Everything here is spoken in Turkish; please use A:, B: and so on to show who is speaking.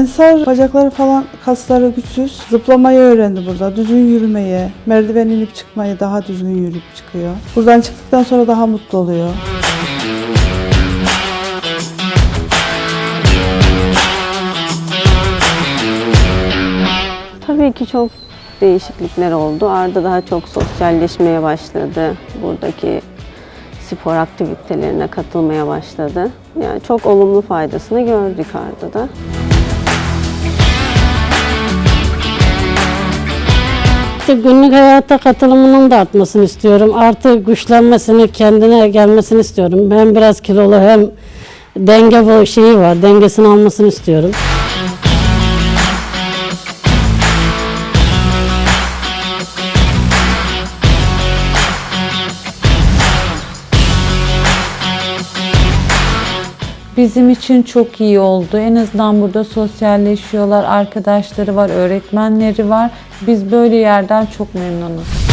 A: Ensar bacakları falan kasları güçsüz. Zıplamayı öğrendi burada. Düzgün yürümeyi, merdiven inip çıkmayı daha düzgün yürüyüp çıkıyor. Buradan çıktıktan sonra daha mutlu oluyor.
B: Tabii ki çok değişiklikler oldu. Arda daha çok sosyalleşmeye başladı. Buradaki spor aktivitelerine katılmaya başladı. Yani çok olumlu faydasını gördük Arda'da.
C: İşte günlük hayata katılımının da artmasını istiyorum. Artı güçlenmesini, kendine gelmesini istiyorum. Hem biraz kilolu hem denge bu şeyi var. Dengesini almasını istiyorum.
D: Bizim için çok iyi oldu. En azından burada sosyalleşiyorlar, arkadaşları var, öğretmenleri var. Biz böyle yerden çok memnunuz.